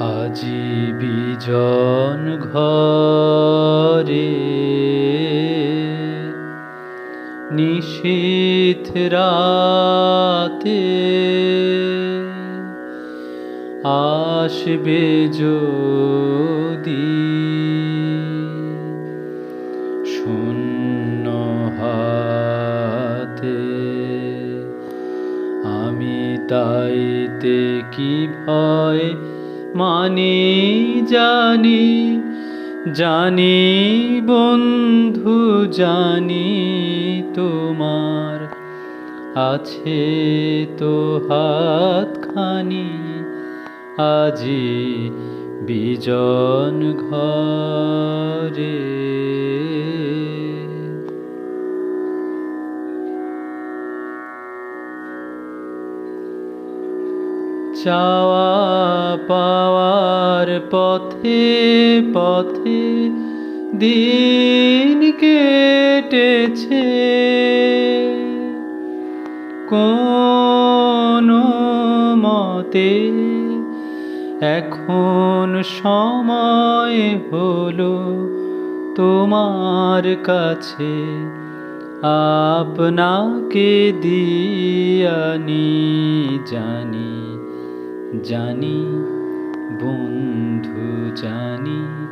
আজি বিজন ঘরে। নিশীথ রাতে আসবে যদি শূন্য হাতে। আমি তাইতে কি ভয় মানে জানি জানি বন্ধু জানি তোমার আছে তো হাতখানি আজি বিজন ঘরে। চাওয়া পাওয়ার পথে পথে দিন কেটেছে। কোন মতে এখন সময় হলো তোমার কাছে। আপনাকে দিয়ানি জানি জানি বন্ধু জানি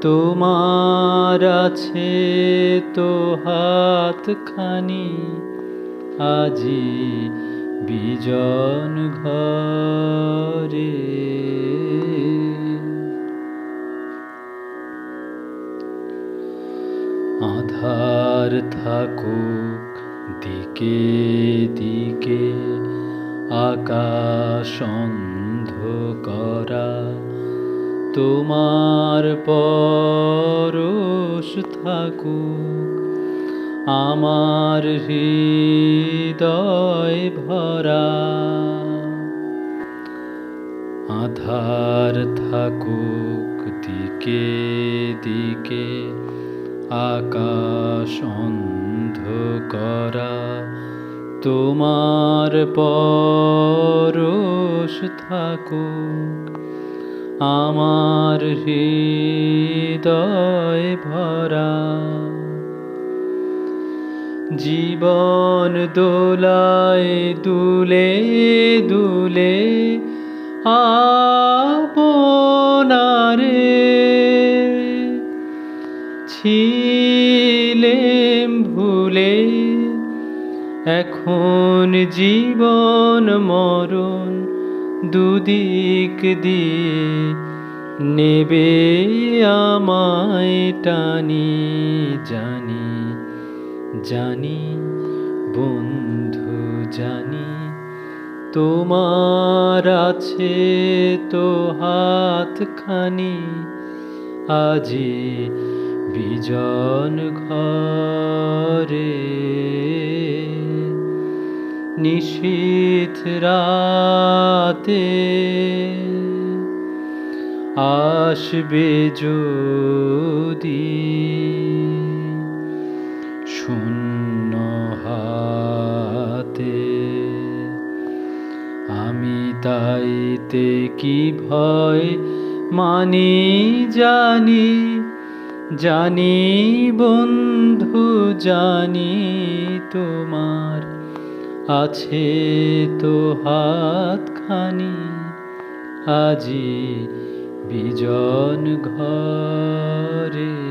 তোমার আছে তো হাতখানি। আজি বিজন ঘরে। আধার থাকুক দিকে দিকে। আকাশ করা তোমার পরশ থাকুক, আমার হৃদয় ভরা। আধার থাকুক দিকে দিকে আকাশ অন্ধ করা তোমার পরশ থাকুক আমার হৃদয় ভরা। জীবন দোলায় দুলে দুলে আপনারে ছিলেম ভুলে এখন জীবন মরণ দুদিক দিয়ে নেবে আমায় টানি, জানি জানি, বন্ধু, জানি, তোমার আছে তো হাতখানি, আজি বিজন ঘরে। রাতে আসবে যদি শূন্য হাতে। আমি তাইতে কি ভয় মানি জানি জানি বন্ধু, জানি তোমার আছে তো হাত খানি আজি বিজন ঘরে।